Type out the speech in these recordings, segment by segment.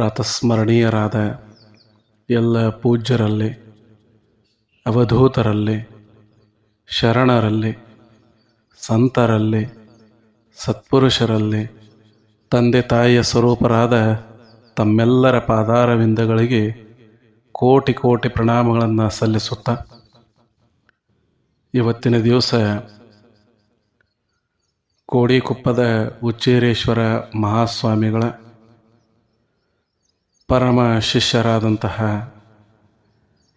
ಪ್ರಾತಸ್ಮರಣೀಯರಾದ ಎಲ್ಲ ಪೂಜ್ಯರಲ್ಲಿ, ಅವಧೂತರಲ್ಲಿ, ಶರಣರಲ್ಲಿ, ಸಂತರಲ್ಲಿ, ಸತ್ಪುರುಷರಲ್ಲಿ, ತಂದೆ ತಾಯಿಯ ಸ್ವರೂಪರಾದ ತಮ್ಮೆಲ್ಲರ ಪಾದಾರವಿಂದಗಳಿಗೆ ಕೋಟಿ ಕೋಟಿ ಪ್ರಣಾಮಗಳನ್ನು ಸಲ್ಲಿಸುತ್ತಾ ಇವತ್ತಿನ ದಿವಸ ಕೋಡಿಕೊಪ್ಪದ ಉಚ್ಚೇರೇಶ್ವರ ಮಹಾಸ್ವಾಮಿಗಳ ಪರಮ ಶಿಷ್ಯರಾದಂತಹ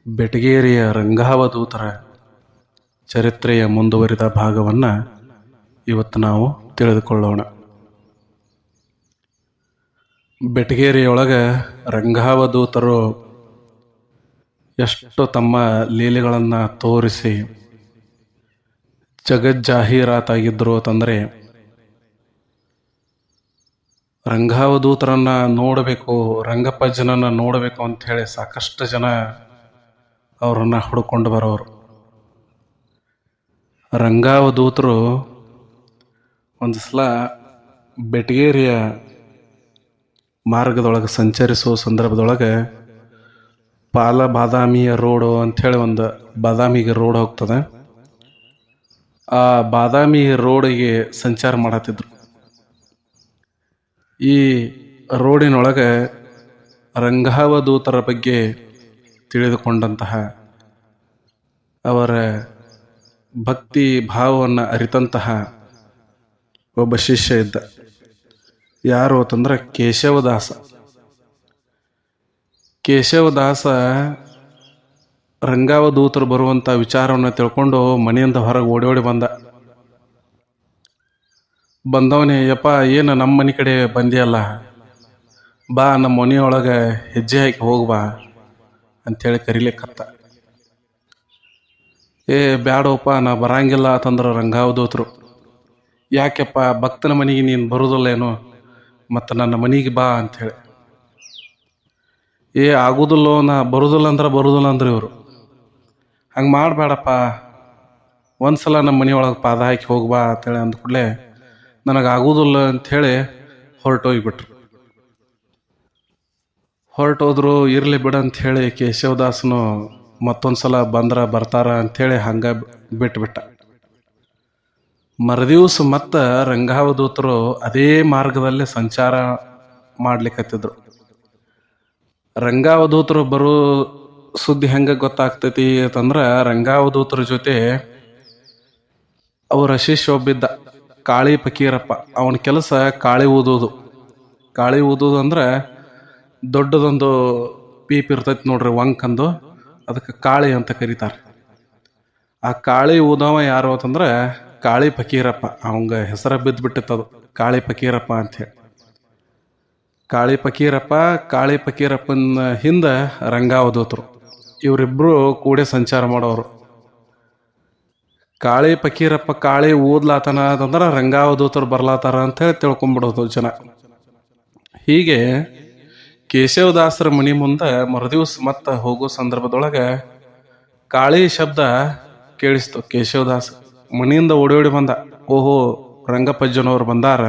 ಬೆಟಗೇರಿಯ ರಂಗಾವಧೂತರ ಚರಿತ್ರೆಯ ಮುಂದುವರಿದ ಭಾಗವನ್ನು ಇವತ್ತು ನಾವು ತಿಳಿದುಕೊಳ್ಳೋಣ. ಬೆಟಗೇರಿಯೊಳಗೆ ರಂಗಾವಧೂತರು ಎಷ್ಟು ತಮ್ಮ ಲೀಲೆಗಳನ್ನು ತೋರಿಸಿ ಜಗಜ್ಜಾಹೀರಾತಾಗಿದ್ದರು ಅಂತಂದರೆ ರಂಗಾವಧೂತರನ್ನ ನೋಡಬೇಕು, ರಂಗಪ್ಪಜ್ಜನನ್ನು ನೋಡಬೇಕು ಅಂತ ಹೇಳಿ ಸಾಕಷ್ಟು ಜನ ಅವರನ್ನು ಹುಡ್ಕೊಂಡು ಬರೋರು. ರಂಗಾವಧೂತರು ಒಂದು ಸಲ ಬೆಟಗೇರಿಯ ಮಾರ್ಗದೊಳಗೆ ಸಂಚರಿಸುವ ಸಂದರ್ಭದೊಳಗೆ ಪಾಲ ಬಾದಾಮಿಯ ರೋಡು ಅಂಥೇಳಿ ಒಂದು ಬಾದಾಮಿಗೆ ರೋಡ್ ಹೋಗ್ತದೆ. ಆ ಬಾದಾಮಿ ರೋಡಿಗೆ ಸಂಚಾರ ಮಾಡತ್ತಿದ್ರು. ಈ ರೋಡಿನೊಳಗೆ ರಂಗಾವದೂತರ ಬಗ್ಗೆ ತಿಳಿದುಕೊಂಡಂತಹ ಅವರ ಭಕ್ತಿ ಭಾವವನ್ನು ಅರಿತಂತಹ ಒಬ್ಬ ಶಿಷ್ಯ ಇದ್ದ. ಯಾರು ಅಂತಂದ್ರೆ ಕೇಶವದಾಸ. ಕೇಶವದಾಸ ರಂಗಾವಧೂತರು ಬರುವಂಥ ವಿಚಾರವನ್ನು ತಿಳ್ಕೊಂಡು ಮನೆಯಿಂದ ಹೊರಗೆ ಓಡಿ ಓಡಿ ಬಂದ. ಬಂದವನೇ, ಯಪ್ಪ, ಏನು ನಮ್ಮ ಮನೆ ಕಡೆ ಬಂದಿಯಲ್ಲ? ಬಾ, ನಮ್ಮ ಮನೆಯೊಳಗೆ ಹೆಜ್ಜೆ ಹಾಕಿ ಹೋಗ್ಬಾ ಅಂಥೇಳಿ ಕರಿಲಿಕ್ಕತ್ತ. ಏ, ಬ್ಯಾಡೋಪ್ಪ, ನಾ ಬರಂಗಿಲ್ಲ ಅಂತಂದ್ರೆ ರಂಗಾವದೋತ್ರು ಯಾಕೆಪ್ಪ, ಭಕ್ತನ ಮನೆಗೆ ನೀನು ಏನು ಮತ್ತು ನನ್ನ ಮನೆಗೆ ಬಾ ಅಂಥೇಳಿ ಏ, ಆಗುದಿಲ್ಲೋ, ನಾ ಬರುದಿಲ್ಲ ಅಂದ್ರೆ ಬರುದಿಲ್ಲ ಅಂದ್ರೆ ಇವರು. ಹಂಗೆ ಮಾಡಬೇಡಪ್ಪ. ಒಂದ್ಸಲ ನಮ್ಮ ಮನೆಯೊಳಗೆ ಪಾದ ಹಾಕಿ ಹೋಗ್ಬಾ ಅಂತೇಳಿ ಅಂದ ಕೂಡಲೇ ನನಗೆ ಆಗುವುದಿಲ್ಲ ಅಂಥೇಳಿ ಹೊರಟೋಗ್ಬಿಟ್ರು. ಹೊರಟೋದ್ರು, ಇರಲಿ ಬಿಡ ಅಂಥೇಳಿ ಕೇಶವದಾಸನು ಮತ್ತೊಂದು ಸಲ ಬಂದ್ರೆ ಬರ್ತಾರ ಅಂಥೇಳಿ ಹಂಗೆ ಬಿಟ್ಬಿಟ್ಟ. ಮರುದಿವ್ಸ ಮತ್ತು ರಂಗಾವಧೂತರು ಅದೇ ಮಾರ್ಗದಲ್ಲಿ ಸಂಚಾರ ಮಾಡ್ಲಿಕ್ಕತ್ತಿದ್ರು ರಂಗಾವಧೂತರು ಬರೋ ಸುದ್ದಿ ಹೆಂಗೆ ಗೊತ್ತಾಗ್ತೈತಿ ಅಂತಂದ್ರೆ ರಂಗಾವಧೂತರ ಜೊತೆ ಅವರ ಶಿಷ್ಯ ಒಬ್ಬಿದ್ದ ಕಾಳಿ ಫಕೀರಪ್ಪ. ಅವನ ಕೆಲಸ ಕಾಳಿ ಊದೋದು ಕಾಳಿ ಊದೋದು ಅಂದರೆ ದೊಡ್ಡದೊಂದು ಪೀಪ್ ಇರ್ತೈತಿ ನೋಡ್ರಿ, ವಂಕಂದು. ಅದಕ್ಕೆ ಕಾಳಿ ಅಂತ ಕರೀತಾರೆ. ಆ ಕಾಳಿ ಊದವ ಯಾರು ಅಂತಂದ್ರೆ ಕಾಳಿ ಫಕೀರಪ್ಪ. ಅವಂಗ ಹೆಸರ ಬಿದ್ದುಬಿಟ್ಟಿತ್ತದು ಕಾಳಿ ಫಕೀರಪ್ಪ ಅಂಥೇಳಿ ಕಾಳಿ ಫಕೀರಪ್ಪ, ಕಾಳಿ ಫಕೀರಪ್ಪನ ಹಿಂದೆ ರಂಗಾವಧೂತರು ಇವರಿಬ್ಬರು ಕೂಡೇ ಸಂಚಾರ ಮಾಡೋರು. ಕಾಳಿ ಪಕೀರಪ್ಪ, ಕಾಳಿ ಓದ್ಲಾತನ ಅಂತಂದ್ರೆ ರಂಗಾವಧೂತರು ಬರ್ಲಾತಾರ ಅಂತ ಹೇಳಿ ತಿಳ್ಕೊಂಬಿಡೋದು ಜನ. ಹೀಗೆ ಕೇಶವದಾಸರ ಮನೆ ಮುಂದೆ ಮರುದಿವ್ಸ ಮತ್ತೆ ಹೋಗೋ ಸಂದರ್ಭದೊಳಗೆ ಕಾಳಿ ಶಬ್ದ ಕೇಳಿಸ್ತು ಕೇಶವದಾಸ. ಮನೆಯಿಂದ ಓಡಿ ಓಡಿ ಬಂದ. ಓಹೋ ರಂಗಪ್ಪಜ್ಜನವ್ರು ಬಂದಾರ,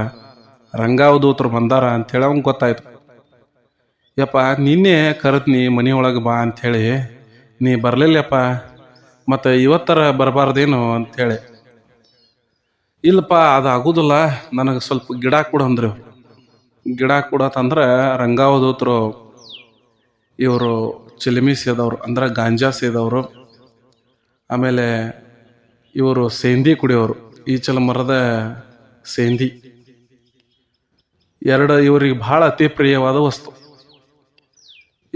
ರಂಗಾವಧೂತರು ಬಂದಾರ ಅಂಥೇಳಿ ಅವ್ನಿಗೆ ಗೊತ್ತಾಯ್ತು. ಯಪ್ಪ, ನಿನ್ನೆ ಕರೆದ್ನಿ ಮನೆಯೊಳಗೆ ಬಾ ಅಂಥೇಳಿ ನೀ ಬರಲಿಲ್ಲಪ್ಪ ಮತ್ತು ಇವತ್ತರ ಬರಬಾರ್ದೇನು ಅಂಥೇಳಿ ಇಲ್ಲಪ್ಪ, ಅದು ಆಗೋದಿಲ್ಲ. ನನಗೆ ಸ್ವಲ್ಪ ಗಿಡ ಕೊಡು ಅಂದ್ರು. ಗಿಡ ಕೊಡತ್ತಂದ್ರೆ ರಂಗಾವಧೂತರು ಇವರು ಚಿಲಿಮಿ ಸೇದವರು, ಅಂದ್ರೆ ಗಾಂಜಾ ಸೇದವರು. ಆಮೇಲೆ ಇವರು ಸೇಂದಿ ಕುಡಿಯೋರು, ಈಚಲ ಮರದ ಸೇಂದಿ. ಎರಡು ಇವರಿಗೆ ಭಾಳ ಅತಿ ಪ್ರಿಯವಾದ ವಸ್ತು.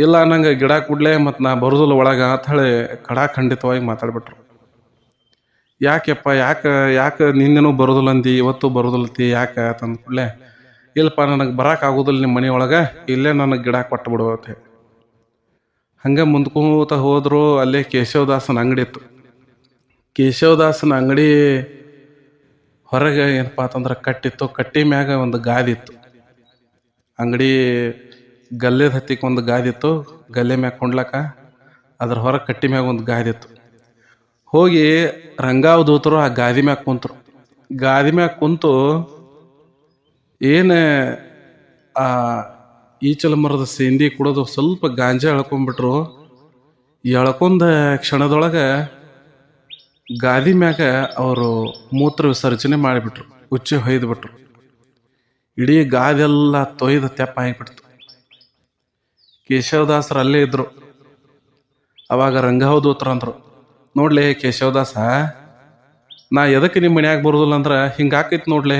ಇಲ್ಲ, ನಂಗೆ ಗಿಡ ಕೂಡಲೇ ಮತ್ತು ನಾ ಬರೋದಿಲ್ಲ ಒಳಗೆ ಅಂತ ಹೇಳಿ ಖಡಾಖಂಡಿತವಾಗಿ ಮಾತಾಡ್ಬಿಟ್ರು. ಯಾಕೆಪ್ಪ, ಯಾಕೆ ಯಾಕೆ ನಿನ್ನೆನೂ ಬರೋದಿಲ್ಲ ಅಂದಿ, ಇವತ್ತು ಬರೋದಿಲ್ಲತಿ ಯಾಕೆ ಅಂತಂದ ಕೂಡಲೇ, ಇಲ್ಲಪ್ಪ, ನನಗೆ ಬರಕ್ಕೆ ಆಗೋದಿಲ್ಲ ನಿಮ್ಮ ಮನೆಯೊಳಗೆ ಇಲ್ಲೇ ನನಗೆ ಗಿಡ ಕೊಟ್ಟು ಬಿಡು ಅಂತ ಹೇಳಿ. ಹಂಗೆ ಮುಂದ್ಕೋತ ಹೋದರು ಅಲ್ಲೇ ಕೇಶವದಾಸನ ಅಂಗಡಿ ಇತ್ತು. ಕೇಶವದಾಸನ ಅಂಗಡಿ ಹೊರಗೆ ಏನಪ್ಪ ಅಂತಂದ್ರೆ ಕಟ್ಟಿತ್ತು, ಕಟ್ಟಿ ಮ್ಯಾಗ ಒಂದು ಗಾದಿತ್ತು ಅಂಗಡಿ ಗಲ್ಲೆದ ಹತ್ತಿಗೆ ಒಂದು ಗಾದಿ ಇತ್ತು, ಗಲ್ಲೆ ಮ್ಯಾಗ ಕೊಂಡ್ಲಕ್ಕ, ಅದ್ರ ಹೊರಗೆ ಕಟ್ಟಿ ಮ್ಯಾಗ ಒಂದು ಗಾದಿತ್ತು ಹೋಗಿ ರಂಗಾವ್ ದೂತರು ಆ ಗಾದಿ ಮ್ಯಾಗ ಕುಂತರು. ಗಾದಿ ಮ್ಯಾಗ ಕುಂತು ಏನು ಆ ಈಚಲ ಮರದ ಸೇಂದಿ ಕುಡೋದು ಸ್ವಲ್ಪ ಗಾಂಜಾ ಎಳ್ಕೊಂಡ್ಬಿಟ್ರು ಎಳ್ಕೊಂಡ ಕ್ಷಣದೊಳಗೆ ಗಾದಿ ಮ್ಯಾಗ ಅವರು ಮೂತ್ರ ವಿಸರ್ಜನೆ ಮಾಡಿಬಿಟ್ರು, ಉಚ್ಚಿ ಹೊಯ್ದುಬಿಟ್ರು ಇಡೀ ಗಾದೆಲ್ಲ ತೊಯ್ದು ತೆಪ್ಪ ಆಗಿಬಿಡ್ತು. ಕೇಶವದಾಸರು ಅಲ್ಲೇ ಇದ್ರು. ಅವಾಗ ರಂಗಾವಧೂತ್ರ ಅಂದ್ರು. ನೋಡ್ಲೆ ಕೇಶವದಾಸ, ನಾ ಎದಕ್ಕೆ ನಿಮ್ಮ ಮನ್ಯಾಗ ಬರೋದಿಲ್ಲ ಅಂದ್ರೆ ಹಿಂಗೆ ಆಕೈತಿ ನೋಡ್ಲೆ.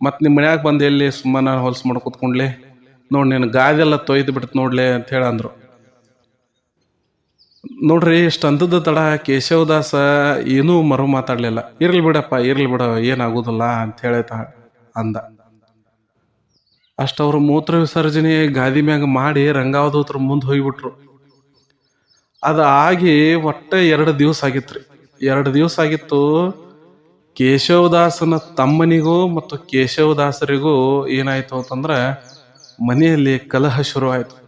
ಮತ್ತು ನಿಮ್ಮ ಮನ್ಯಾಗ ಬಂದು ಎಲ್ಲಿ ಸುಮ್ಮನೆ ಹೊಲ್ಸು ಮಾಡಿ ಕೂತ್ಕೊಂಡ್ಲಿ. ನೋಡಿ ನೀನು ಗಾದೆಲ್ಲ ತೊಯ್ದು ಬಿಡ್ತು ನೋಡ್ಲೆ ಅಂತ ಹೇಳಿ ಅಂದ್ರು. ನೋಡ್ರಿ ಇಷ್ಟು ತಡ ಕೇಶವದಾಸ ಏನೂ ಮರು ಮಾತಾಡಲಿಲ್ಲ. ಇರ್ಲಿ ಬಿಡಪ್ಪ, ಇರ್ಲಿ ಬಿಡ, ಏನಾಗೋದಿಲ್ಲ ಅಂತ ಹೇಳ ಅಂದ. ಅಷ್ಟು ಅವರು ಮೂತ್ರ ವಿಸರ್ಜನೆ ಗಾದಿ ಮ್ಯಾಗ ಮಾಡಿ ರಂಗಾವಧೂತ್ರ ಮುಂದೆ ಹೋಗಿಬಿಟ್ರು. ಅದು ಆಗಿ ಒಟ್ಟೆ ಎರಡು ದಿವಸ ಆಗಿತ್ರಿ. ಎರಡು ದಿವಸ ಆಗಿತ್ತು ಕೇಶವದಾಸನ ತಮ್ಮನಿಗೂ ಮತ್ತು ಕೇಶವದಾಸರಿಗೂ ಏನಾಯಿತು ಅಂತಂದ್ರೆ ಮನೆಯಲ್ಲಿ ಕಲಹ ಶುರುವಾಯಿತು.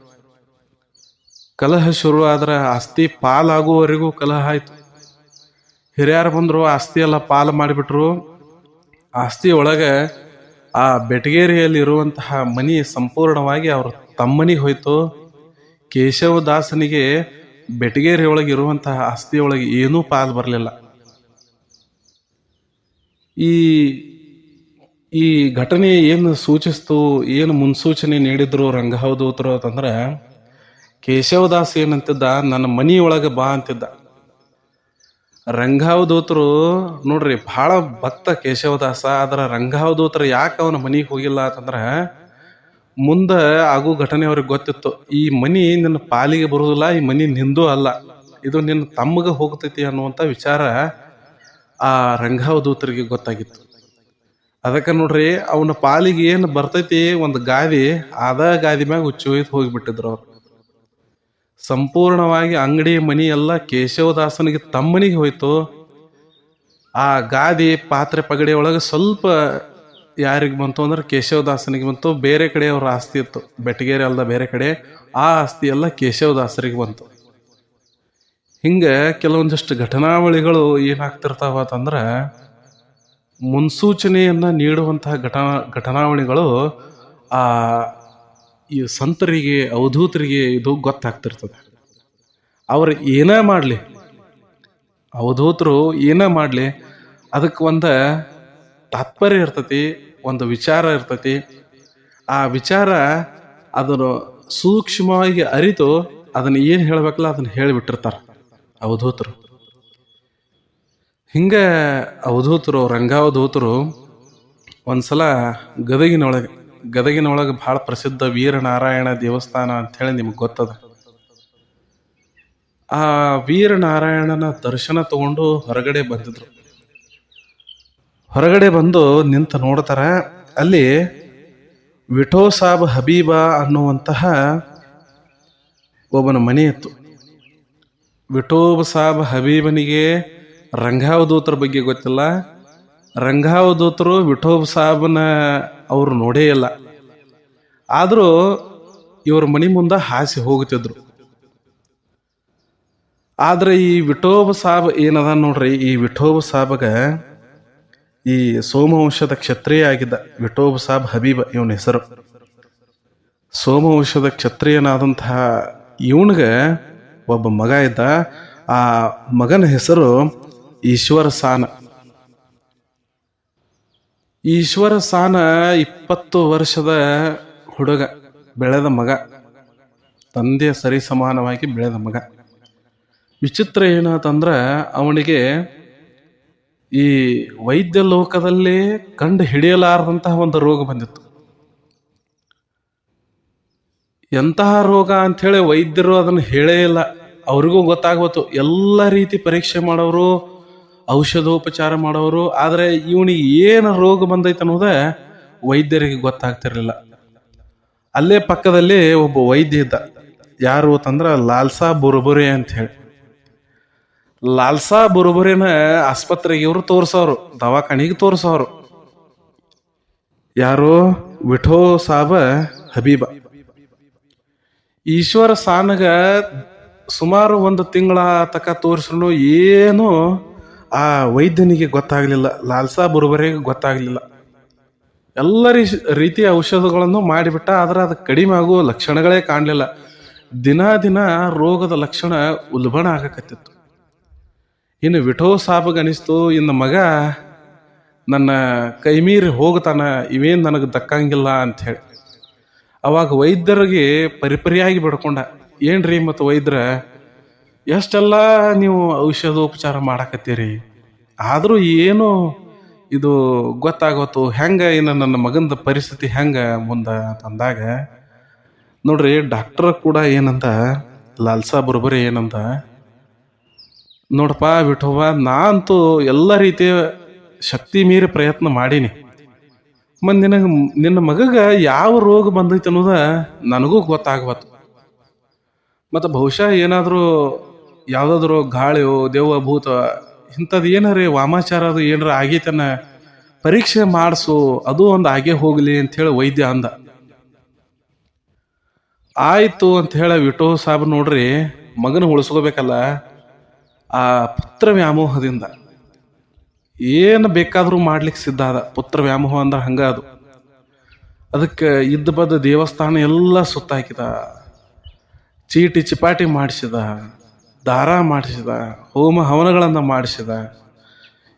ಕಲಹ ಶುರು ಆದ್ರೆ ಆಸ್ತಿ ಪಾಲಾಗುವವರೆಗೂ ಕಲಹ ಆಯ್ತು. ಹಿರಿಯರು ಬಂದರು ಆಸ್ತಿ ಎಲ್ಲ ಪಾಲು ಮಾಡಿಬಿಟ್ರು. ಆಸ್ತಿ ಒಳಗೆ ಆ ಬೆಟಗೇರಿಯಲ್ಲಿ ಇರುವಂತಹ ಮನಿ ಸಂಪೂರ್ಣವಾಗಿ ಅವ್ರ ತಮ್ಮನಿಗೆ ಹೋಯ್ತು. ಕೇಶವದಾಸನಿಗೆ ಬೆಟಗೇರಿ ಒಳಗೆ ಇರುವಂತಹ ಆಸ್ತಿಯೊಳಗೆ ಏನೂ ಪಾಲು ಬರಲಿಲ್ಲ. ಈ ಈ ಘಟನೆ ಏನು ಸೂಚಿಸ್ತು, ಏನು ಮುನ್ಸೂಚನೆ ನೀಡಿದ್ರು ರಂಗಹೌದೂತರು ಅಂತಂದ್ರೆ, ಕೇಶವದಾಸ್ ಏನಂತಿದ್ದ, ನನ್ನ ಮನಿಯೊಳಗೆ ಬಾ ಅಂತಿದ್ದ. ರಂಗಾವಧೂತರು ನೋಡ್ರಿ ಬಹಳ ಭಕ್ತ ಕೇಶವದಾಸ, ಆದ್ರ ರಂಗಾವಧೂತರು ಯಾಕೆ ಅವನ ಮನೆಗೆ ಹೋಗಿಲ್ಲ ಅಂತಂದ್ರೆ ಮುಂದೆ ಆಗೋ ಘಟನೆ ಅವ್ರಿಗೆ ಗೊತ್ತಿತ್ತು. ಈ ಮನಿ ನಿನ್ನ ಪಾಲಿಗೆ ಬರುವುದಿಲ್ಲ ಈ ಮನಿ ನಿಂದು ಅಲ್ಲ. ಇದು ನಿನ್ನ ತಮ್ಮಗೆ ಹೋಗ್ತೈತಿ ಅನ್ನುವಂಥ ವಿಚಾರ ಆ ರಂಗಾವಧೂತರಿಗೆ ಗೊತ್ತಾಗಿತ್ತು. ಅದಕ್ಕೆ ನೋಡ್ರಿ ಅವನ ಪಾಲಿಗೆ ಏನು ಬರ್ತೈತಿ ಒಂದು ಗಾದಿ ಅದ ಗಾದಿ ಮ್ಯಾಗ ಹುಚ್ಚು ಹೋಗಿಬಿಟ್ಟಿದ್ರು ಅವ್ರು. ಸಂಪೂರ್ಣವಾಗಿ ಅಂಗಡಿ ಮನಿ ಎಲ್ಲ ಕೇಶವದಾಸನಿಗೆ ತಮ್ಮನಿಗೆ ಹೋಯ್ತು. ಆ ಗಾದಿ ಪಾತ್ರೆ ಪಗಡಿ ಒಳಗೆ ಸ್ವಲ್ಪ ಯಾರಿಗೆ ಬಂತು ಅಂದ್ರೆ ಕೇಶವದಾಸನಿಗೆ ಬಂತು. ಬೇರೆ ಕಡೆ ಅವ್ರ ಆಸ್ತಿ ಇತ್ತು. ಬೆಟಗೇರಿ ಅಲ್ಲದ ಬೇರೆ ಕಡೆ ಆ ಆಸ್ತಿ ಎಲ್ಲ ಕೇಶವದಾಸರಿಗೆ ಬಂತು. ಹಿಂಗೆ ಕೆಲವೊಂದಿಷ್ಟು ಘಟನಾವಳಿಗಳು ಏನಾಗ್ತಿರ್ತಾವ ಅಂತಂದ್ರೆ ಮುನ್ಸೂಚನೆಯನ್ನ ನೀಡುವಂತಹ ಘಟನಾ ಘಟನಾವಳಿಗಳು ಆ ಈ ಸಂತರಿಗೆ, ಅವಧೂತರಿಗೆ ಇದು ಗೊತ್ತಾಗ್ತಿರ್ತದೆ. ಅವ್ರು ಏನೇ ಮಾಡಲಿ, ಅವಧೂತರು ಏನೇ ಮಾಡಲಿ, ಅದಕ್ಕೆ ಒಂದು ತಾತ್ಪರ್ಯ ಇರ್ತತಿ, ಒಂದು ವಿಚಾರ ಇರ್ತತಿ. ಆ ವಿಚಾರ ಅದನ್ನು ಸೂಕ್ಷ್ಮವಾಗಿ ಅರಿತು ಅದನ್ನು ಏನು ಹೇಳಬೇಕಲ್ಲ ಅದನ್ನು ಹೇಳಿಬಿಟ್ಟಿರ್ತಾರೆ ಅವಧೂತರು. ಹಿಂಗೆ ಅವಧೂತರು, ರಂಗಾವಧೂತರು ಒಂದು ಸಲ ಗದಗಿನೊಳಗೆ ಗದಗಿನೊಳಗೆ ಭಾಳ ಪ್ರಸಿದ್ಧ ವೀರನಾರಾಯಣ ದೇವಸ್ಥಾನ ಅಂಥೇಳಿ ನಿಮ್ಗೆ ಗೊತ್ತದ. ಆ ವೀರನಾರಾಯಣನ ದರ್ಶನ ತಗೊಂಡು ಹೊರಗಡೆ ಬಂದಿದ್ರು. ಹೊರಗಡೆ ಬಂದು ನಿಂತು ನೋಡ್ತಾರ, ಅಲ್ಲಿ ವಿಠೋ ಸಾಬ್ ಹಬೀಬಾ ಅನ್ನುವಂತಹ ಒಬ್ಬನ ಮನೆ ಇತ್ತು. ವಿಠೋಬ್ ಸಾಬ್ ಹಬೀಬನಿಗೆ ರಂಗಾವಧೂತರ ಬಗ್ಗೆ ಗೊತ್ತಿಲ್ಲ. ರಂಗಾವಧೂತರು ವಿಠೋಬ್ ಸಾಬ್ನ ಅವ್ರು ನೋಡೇ ಇಲ್ಲ. ಆದರೂ ಇವ್ರ ಮನೆ ಮುಂದೆ ಹಾಸಿ ಹೋಗುತ್ತಿದ್ರು ಆದ್ರೆ ಈ ವಿಠೋಬ ಸಾಬ್ ಏನದ ನೋಡ್ರಿ, ಈ ವಿಠೋಬ ಸಾಬಗ ಈ ಸೋಮವಂಶದ ಕ್ಷತ್ರಿಯ ಆಗಿದ್ದ ವಿಠೋಬ ಸಾಬ್ ಹಬೀಬ ಇವನ ಹೆಸರು. ಸೋಮವಂಶದ ಕ್ಷತ್ರಿಯನಾದಂತಹ ಇವನಿಗೆ ಒಬ್ಬ ಮಗ ಇದ್ದ. ಆ ಮಗನ ಹೆಸರು ಈಶ್ವರ ಸಾನ ಈಶ್ವರ ಸಾನ ಇಪ್ಪತ್ತು ವರ್ಷದ ಹುಡುಗ, ಬೆಳೆದ ಮಗ. ತಂದೆಯ ಸರಿ ಸಮಾನವಾಗಿ ಬೆಳೆದ ಮಗ. ವಿಚಿತ್ರ ಏನಾತಂದ್ರೆ ಅವನಿಗೆ ಈ ವೈದ್ಯ ಲೋಕದಲ್ಲಿ ಕಂಡು ಹಿಡಿಯಲಾರದಂತಹ ಒಂದು ರೋಗ ಬಂದಿತ್ತು. ಎಂತಹ ರೋಗ ಅಂಥೇಳಿ ವೈದ್ಯರು ಅದನ್ನು ಹೇಳೇ ಇಲ್ಲ. ಅವ್ರಿಗೂ ಗೊತ್ತಾಗ್ಬೋದು. ಎಲ್ಲ ರೀತಿ ಪರೀಕ್ಷೆ ಮಾಡೋರು ಔಷಧೋಪಚಾರ ಮಾಡೋರು, ಆದರೆ ಇವನಿಗೆ ಏನು ರೋಗ ಬಂದೈತೆ ಅನ್ನೋದೇ ವೈದ್ಯರಿಗೆ ಗೊತ್ತಾಗ್ತಿರಲಿಲ್ಲ. ಅಲ್ಲೇ ಪಕ್ಕದಲ್ಲಿ ಒಬ್ಬ ವೈದ್ಯ ಇದ್ದ. ಯಾರು ಅಂತಂದ್ರ ಲಾಲ್ಸಾ ಬುರುಬುರಿ ಅಂತ ಹೇಳಿ. ಲಾಲ್ಸಾ ಬುರುಬುರಿನ ಆಸ್ಪತ್ರೆಗೆ ಇವರು ತೋರ್ಸೋರು ದವಾಖಾನಿಗೆ ತೋರ್ಸೋರು ಯಾರು? ವಿಠೋ ಸಾಬ ಹಬೀಬ. ಈಶ್ವರ ಸಾನಗ ಸುಮಾರು ಒಂದು ತಿಂಗಳ ತಕ ತೋರಿಸ್ರು ಏನು ಆ ವೈದ್ಯನಿಗೆ ಗೊತ್ತಾಗಲಿಲ್ಲ ಲಾಲ್ಸಾ ಬುರುಬರಿಗೆ ಗೊತ್ತಾಗಲಿಲ್ಲ. ಎಲ್ಲ ರೀ- ರೀತಿಯ ಔಷಧಗಳನ್ನು ಮಾಡಿಬಿಟ್ಟ, ಆದರೆ ಅದು ಕಡಿಮೆ ಆಗುವ ಲಕ್ಷಣಗಳೇ ಕಾಣಲಿಲ್ಲ. ದಿನ ದಿನ ರೋಗದ ಲಕ್ಷಣ ಉಲ್ಬಣ ಆಗಕತ್ತಿತ್ತು. ಇನ್ನು ವಿಠೋ ಸಾಬಗನಿಸ್ತು ಇನ್ನು ಮಗ ನನ್ನ ಕೈ ಮೀರಿ ಹೋಗ್ತಾನ, ಇವೇನು ನನಗೆ ದಕ್ಕಂಗಿಲ್ಲ ಅಂತ ಹೇಳಿ. ಅವಾಗ ವೈದ್ಯರಿಗೆ ಪರಿಪರಿಯಾಗಿ ಬಿಡ್ಕೊಂಡ. ಏನ್ರಿ ಮತ್ತು ವೈದ್ಯರ ಎಷ್ಟೆಲ್ಲ ನೀವು ಔಷಧೋಪಚಾರ ಮಾಡಕತ್ತೀರಿ? ಆದರೂ ಏನು ಇದು ಗೊತ್ತಾಗೋತು, ಹೆಂಗೆ ಇನ್ನು ನನ್ನ ಮಗಂದ ಪರಿಸ್ಥಿತಿ ಹೆಂಗೆ ಮುಂದೆ ಅಂತಂದಾಗ ನೋಡ್ರಿ ಡಾಕ್ಟರ್ ಕೂಡ ಏನಂತ ಲಾಲ್ಸಾ ಬರೋಬ್ಬರಿ ಏನಂತ ನೋಡಪ್ಪ ಬಿಟ್ಟೋವ ನಾ ಅಂತೂ ಎಲ್ಲ ರೀತಿಯ ಶಕ್ತಿ ಮೀರಿ ಪ್ರಯತ್ನ ಮಾಡೀನಿ. ಮತ್ತು ನಿನಗೆ, ನಿನ್ನ ಮಗಗ ಯಾವ ರೋಗ ಬಂದೈತೆ ಅನ್ನೋದ ನನಗೂ ಗೊತ್ತಾಗ್ಬತ್ತು ಮತ್ತು ಬಹುಶಃ ಏನಾದರೂ ಯಾವುದಾದ್ರೂ ಗಾಳಿಯೋ ದೇವ ಭೂತ ಇಂಥದ್ದು ಏನಾರೀ ವಾಮಾಚಾರ ಅದು ಏನಾರ ಆಗೈತನ, ಪರೀಕ್ಷೆ ಮಾಡಿಸು, ಅದು ಒಂದು ಆಗೇ ಹೋಗಲಿ ಅಂಥೇಳಿ ವೈದ್ಯ ಅಂದ. ಆಯಿತು ಅಂತ ಹೇಳಿ ವಿಟೋ ಸಾಬ್ ನೋಡ್ರಿ, ಮಗನ ಉಳಿಸ್ಕೋಬೇಕಲ್ಲ, ಆ ಪುತ್ರ ವ್ಯಾಮೋಹದಿಂದ. ಏನು ಬೇಕಾದರೂ ಮಾಡ್ಲಿಕ್ಕೆ ಸಿದ್ಧ ಅದ ಪುತ್ರ ವ್ಯಾಮೋಹ ಅಂದ್ರೆ ಹಂಗ ಅದು. ಅದಕ್ಕೆ ಇದ್ದ ಬದ್ದ ದೇವಸ್ಥಾನ ಎಲ್ಲ ಸುತ್ತಾಕಿದ. ಚೀಟಿ ಚಿಪಾಟಿ ಮಾಡಿಸಿದ. ದಾರ ಮಾಡಿಸಿದ, ಹೋಮ ಹವನಗಳನ್ನು ಮಾಡಿಸಿದ,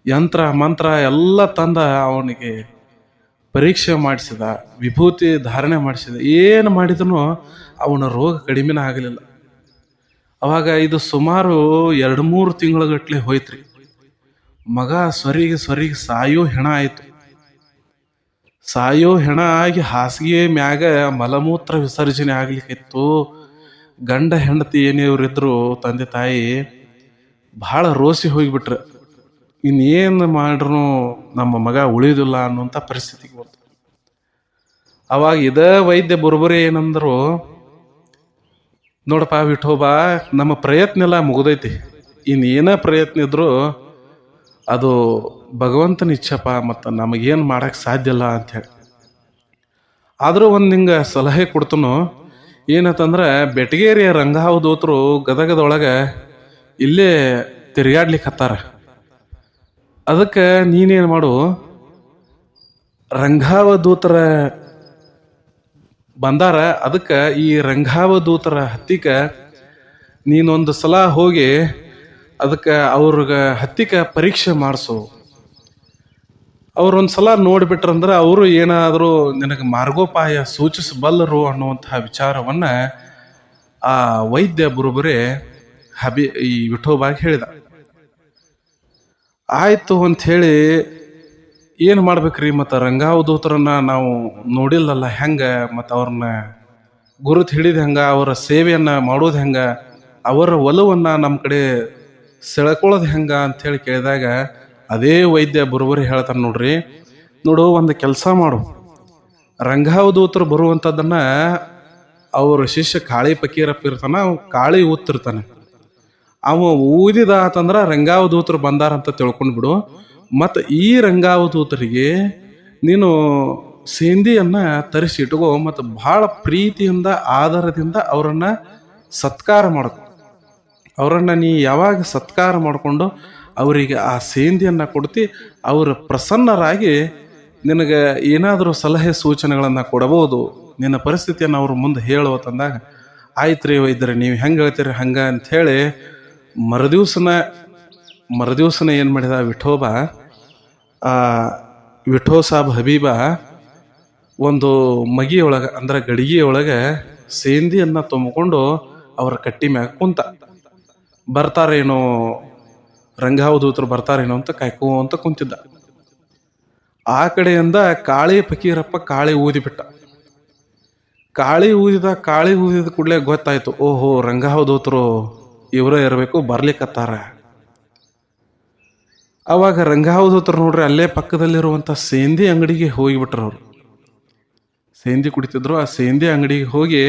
ಯಂತ್ರ, ಮಂತ್ರ ಎಲ್ಲ ತಂದ ಅವನಿಗೆ ಪರೀಕ್ಷೆ ಮಾಡಿಸಿದ, ವಿಭೂತಿ ಧಾರಣೆ ಮಾಡಿಸಿದ. ಏನು ಮಾಡಿದ್ರು ಅವನ ರೋಗ ಕಡಿಮೆನೇ ಆಗಲಿಲ್ಲ. ಅವಾಗ ಇದು ಸುಮಾರು ಎರಡು ಮೂರು ತಿಂಗಳಗಟ್ಲೆ ಹೋಯ್ತ್ರಿ. ಮಗ ಸ್ವರಿಗೆ ಸ್ವರಿಗೆ ಸಾಯೋ ಹೆಣ ಆಯಿತು. ಸಾಯೋ ಹೆಣ ಆಗಿ ಹಾಸಿಗೆ ಮ್ಯಾಗ ಮಲಮೂತ್ರ ವಿಸರ್ಜನೆ ಆಗ್ಲಿಕ್ಕಿತ್ತು. ಗಂಡ ಹೆಂಡತಿ ಏನಿವ್ರಿದ್ರು ತಂದೆ ತಾಯಿ ಭಾಳ ರೋಸಿ ಹೋಗಿಬಿಟ್ರು. ಇನ್ನೇನು ಮಾಡ್ರೂ ನಮ್ಮ ಮಗ ಉಳಿದಿಲ್ಲ ಅನ್ನುವಂಥ ಪರಿಸ್ಥಿತಿಗೆ ಬಂತು. ಅವಾಗ ಇದೇ ವೈದ್ಯ ಬುರ್ಬರಿ ಏನಂದ್ರು, ನೋಡಪ್ಪ ವಿಠೋಬಾ, ನಮ್ಮ ಪ್ರಯತ್ನ ಎಲ್ಲ ಮುಗಿದೈತಿ. ಇನ್ನೇನೇ ಪ್ರಯತ್ನ ಇದ್ರು ಅದು ಭಗವಂತನ ಇಚ್ಛಪ್ಪ ಮತ್ತು ನಮಗೇನು ಮಾಡೋಕ್ಕೆ ಸಾಧ್ಯ ಇಲ್ಲ ಅಂತ ಹೇಳಿ. ಆದರೂ ಒಂದು ನಿಂಗೆ ಸಲಹೆ ಕೊಡ್ತನು ಏನಂತಂದ್ರೆ ಬೆಟಗೇರಿಯ ರಂಗಹಾವದೋತರು ಗದಗದೊಳಗೆ ಇಲ್ಲೇ ತಿರುಗಾಡ್ಲಿಕ್ಕೆ ಹತ್ತಾರ. ಅದಕ್ಕೆ ನೀನೇನು ಮಾಡು ರಂಗಾವಧೂತರ ಬಂದಾರ, ಅದಕ್ಕೆ ಈ ರಂಗಾವಧೂತರ ಹತ್ತಿಕ ನೀನೊಂದು ಸಲ ಹೋಗಿ ಅದಕ್ಕೆ ಅವ್ರಿಗೆ ಹತ್ತಿಕ ಪರೀಕ್ಷೆ ಮಾಡಿಸು. ಅವ್ರೊಂದು ಸಲ ನೋಡಿಬಿಟ್ರಂದ್ರೆ ಅವರು ಏನಾದರೂ ನಿನಗೆ ಮಾರ್ಗೋಪಾಯ ಸೂಚಿಸಬಲ್ಲರು ಅನ್ನುವಂತಹ ವಿಚಾರವನ್ನು ಆ ವೈದ್ಯ ಬರೋಬ್ಬರೇ ಹಬಿ ಈ ವಿಠೋಬಾಗಿ ಹೇಳಿದ. ಆಯಿತು ಹೇಳಿ ಏನು ಮಾಡ್ಬೇಕ್ರಿ ಮತ್ತು ರಂಗಾವಧೂತರನ್ನ ನಾವು ನೋಡಿಲ್ಲಲ್ಲ ಹೆಂಗೆ ಮತ್ತು ಅವ್ರನ್ನ ಗುರುತು ಹಿಡಿದು ಹೆಂಗೆ, ಅವರ ಸೇವೆಯನ್ನು ಮಾಡೋದು ಹೆಂಗೆ, ಅವರ ಒಲವನ್ನು ನಮ್ಮ ಕಡೆ ಸೆಳ್ಕೊಳ್ಳೋದು ಹೆಂಗೆ ಅಂಥೇಳಿ ಕೇಳಿದಾಗ ಅದೇ ವೈದ್ಯ ಬರೋಬ್ಬರಿ ಹೇಳ್ತಾನೆ ನೋಡ್ರಿ. ನೋಡು, ಒಂದು ಕೆಲಸ ಮಾಡು. ರಂಗಾವಧೂತರು ಬರುವಂಥದ್ದನ್ನು ಅವ್ರ ಶಿಷ್ಯ ಕಾಳಿ ಪಕೀರಪ್ಪ ಇರ್ತಾನೆ, ಅವ ಕಾಳಿ ಊತ್ತಿರ್ತಾನೆ ಅವ ಊದಿದ ಆತಂದ್ರೆ ರಂಗಾವಧೂತರು ಬಂದಾರಂತ ತಿಳ್ಕೊಂಡ್ಬಿಡು ಮತ್ತು ಈ ರಂಗಾವಧೂತರಿಗೆ ನೀನು ಸೇಂದಿಯನ್ನು ತರಿಸಿ ಇಟ್ಕೋ, ಮತ್ತು ಭಾಳ ಪ್ರೀತಿಯಿಂದ ಆಧಾರದಿಂದ ಅವರನ್ನು ಸತ್ಕಾರ ಮಾಡ್ಕೊ. ಅವರನ್ನು ನೀ ಯಾವಾಗ ಸತ್ಕಾರ ಮಾಡಿಕೊಂಡು ಅವರಿಗೆ ಆ ಸೇಂದಿಯನ್ನು ಕೊಡ್ತಿ ಅವರು ಪ್ರಸನ್ನರಾಗಿ ನಿನಗೆ ಏನಾದರೂ ಸಲಹೆ ಸೂಚನೆಗಳನ್ನು ಕೊಡಬಹುದು ನಿನ್ನ ಪರಿಸ್ಥಿತಿಯನ್ನು ಅವರು ಮುಂದೆ ಹೇಳುವತ್ತಂದಾಗ ಆಯ್ತು ರೀ ವೈದ್ಯರೆ, ನೀವು ಹೆಂಗೆ ಹೇಳ್ತೀರಿ ಹಂಗೆ ಅಂಥೇಳಿ ಮರುದಿವ್ಸನ ಮರುದಿವ್ಸನ ಏನು ಮಾಡಿದ ವಿಠೋಬ ವಿಠೋ ಸಾಬ್ ಹಬೀಬ ಒಂದು ಮಗಿಯೊಳಗೆ, ಅಂದ್ರೆ ಗಡಿಗೆಯೊಳಗೆ ಸೇಂದಿಯನ್ನು ತುಂಬಿಕೊಂಡು ಅವರ ಕಟ್ಟಿ ಮ್ಯಾಗ ಕುಂತ, ಬರ್ತಾರೇನೋ ರಂಗಾವಧೂತರು ಬರ್ತಾರೇನೋ ಅಂತ ಕಾಯ್ಕೋ ಅಂತ ಕುಂತಿದ್ದ. ಆ ಕಡೆಯಿಂದ ಕಾಳಿ ಫಕೀರಪ್ಪ ಕಾಳಿ ಊದಿಬಿಟ್ಟ. ಕಾಳಿ ಊದಿದ ಕಾಳಿ ಊದಿದ ಕೂಡಲೇ ಗೊತ್ತಾಯ್ತು, ಓಹೋ ರಂಗಾವಧೂತರು ಇವರೇ ಇರಬೇಕು ಬರ್ಲಿಕ್ಕತ್ತಾರ ಅವಾಗ ರಂಗಾವಧೂತರು ನೋಡ್ರಿ, ಅಲ್ಲೇ ಪಕ್ಕದಲ್ಲಿರುವಂಥ ಸೇಂದಿ ಅಂಗಡಿಗೆ ಹೋಗಿಬಿಟ್ರು ಅವರು. ಸೇಂದಿ ಕುಡಿತಿದ್ರು, ಆ ಸೇಂದಿ ಅಂಗಡಿಗೆ ಹೋಗಿ